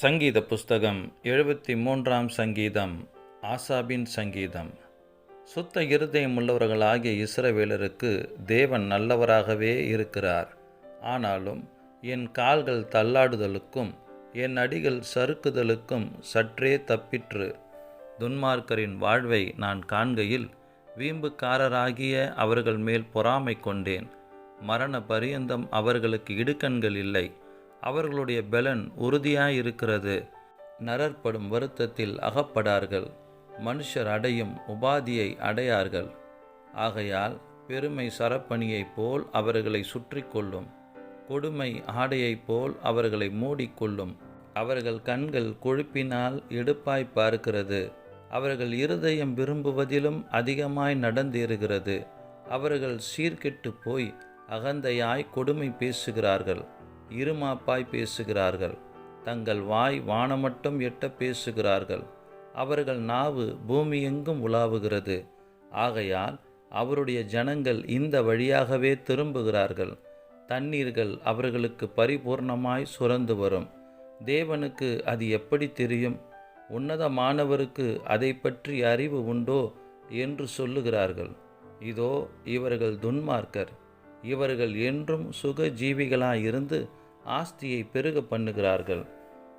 சங்கீத புஸ்தகம் எழுபத்தி மூன்றாம் சங்கீதம் ஆசாபின் சங்கீதம். சுத்த இருதயம் உள்ளவர்களாகிய இஸ்ரவேலருக்கு தேவன் நல்லவராகவே இருக்கிறார். ஆனாலும் என் கால்கள் தள்ளாடுதலுக்கும் என் அடிகள் சறுக்குதலுக்கும் சற்றே தப்பிற்று. துன்மார்க்கரின் வாழ்வை நான் காண்கையில் வீம்புக்காரராகிய அவர்கள் மேல் பொறாமை கொண்டேன். மரண பரியந்தம் அவர்களுக்கு இடுக்கண்கள் இல்லை. அவர்களுடைய பெலன் உறுதியாயிருக்கிறது. நரற்படும் வருத்தத்தில் அகப்படார்கள். மனுஷர் அடையும் உபாதியை அடையார்கள். ஆகையால் பெருமை சரப்பணியைப் போல் அவர்களை சுற்றி கொள்ளும் கொடுமை ஆடையைப் போல் அவர்களை மூடிக்கொள்ளும். அவர்கள் கண்கள் கொழுப்பினால் எடுப்பாய் பார்க்கிறது. அவர்கள் இருதயம் விரும்புவதிலும் அதிகமாய் நடந்தேறுகிறது. அவர்கள் சீர்கெட்டு போய் அகந்தையாய் கொடுமை பேசுகிறார்கள். இருமாப்பாய் பேசுகிறார்கள். தங்கள் வாய் வானமட்டும் எட்ட பேசுகிறார்கள். அவர்கள் நாவு பூமியெங்கும் உலாவுகிறது. ஆகையால் அவருடைய ஜனங்கள் இந்த வழியாகவே திரும்புகிறார்கள். தண்ணீர்கள் அவர்களுக்கு பரிபூர்ணமாய் சுரந்து வரும். தேவனுக்கு அது எப்படி தெரியும்? உன்னதமானவருக்கு அதை பற்றி அறிவு உண்டோ? என்று சொல்லுகிறார்கள். இதோ இவர்கள் துன்மார்க்கர். இவர்கள் என்றும் சுக ஜீவிகளாயிருந்து ஆஸ்தியை பெருக பண்ணுகிறார்கள்.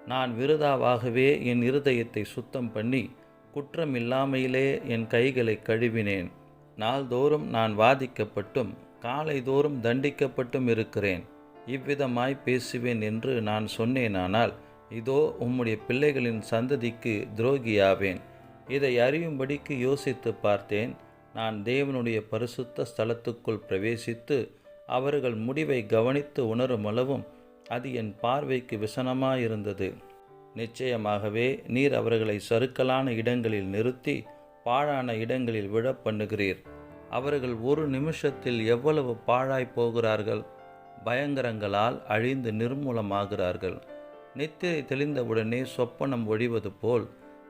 நான் விருதாவாகவே என் இருதயத்தை சுத்தம் பண்ணி குற்றமில்லாமையிலே என் கைகளை கழுவினேன். நாள்தோறும் நான் வாதிக்கப்பட்டும் காலைதோறும் தண்டிக்கப்பட்டும் இருக்கிறேன். இவ்விதமாய் பேசுவேன் என்று நான் சொன்னேனானால் இதோ உம்முடைய பிள்ளைகளின் சந்ததிக்கு துரோகியாவேன். இதை அறியும்படிக்கு யோசித்து பார்த்தேன். நான் தேவனுடைய பரிசுத்த ஸ்தலத்துக்குள் பிரவேசித்து அவர்கள் முடிவை கவனித்து உணரும் அளவும் அது என் பார்வைக்கு விசனமாயிருந்தது. நிச்சயமாகவே நீர் அவர்களை சறுக்கலான இடங்களில் நிறுத்தி பாழான இடங்களில் விழ பண்ணுகிறீர். அவர்கள் ஒரு நிமிஷத்தில் எவ்வளவு பாழாய் போகிறார்கள்? பயங்கரங்களால் அழிந்து நிர்மூலமாகிறார்கள். நித்திரை தெளிந்தவுடனே சொப்பனம் ஒழிவது போல்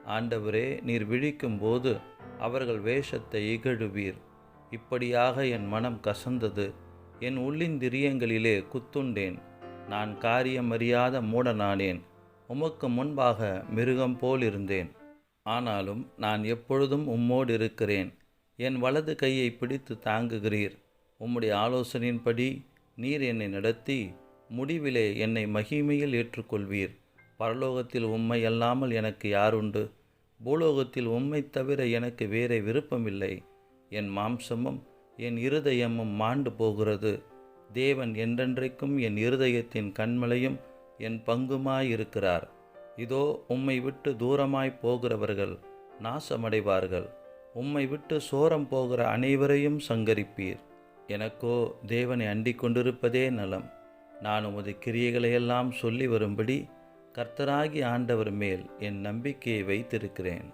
ஆண்டவரே நீர் விழிக்கும் போது அவர்கள் வேஷத்தை இகழுவீர். இப்படியாக என் மனம் கசந்தது. என் உள்ளிந்திரியங்களிலே குத்துண்டேன். நான் காரியமறியாத மூடனானேன். உமக்கு முன்பாக மிருகம் போல் இருந்தேன். ஆனாலும் நான் எப்பொழுதும் உம்மோடு இருக்கிறேன். என் வலது கையை பிடித்து தாங்குகிறீர். உம்முடைய ஆலோசனையின்படி நீர் என்னை நடத்தி முடிவிலே என்னை மகிமையில் ஏற்றுக்கொள்வீர். பரலோகத்தில் உம்மை அல்லாமல் எனக்கு யாருண்டு பூலோகத்தில் உம்மை தவிர எனக்கு வேறே விருப்பமில்லை. என் மாம்சமும் என் இருதயமும் மாண்டு போகிறது. தேவன் என்றென்றைக்கும் என் இருதயத்தின் கண்மலையும் என் பங்குமாயிருக்கிறார். இதோ உம்மை விட்டு தூரமாய் போகிறவர்கள் நாசமடைவார்கள். உம்மை விட்டு சோரம் போகிற அனைவரையும் சங்கரிப்பீர். எனக்கோ தேவனை அண்டிக் கொண்டிருப்பதே நலம். நான் உமது கிரியைகளையெல்லாம் சொல்லி வரும்படி கர்த்தராகி ஆண்டவர் மேல் என் நம்பிக்கையை வைத்திருக்கிறேன்.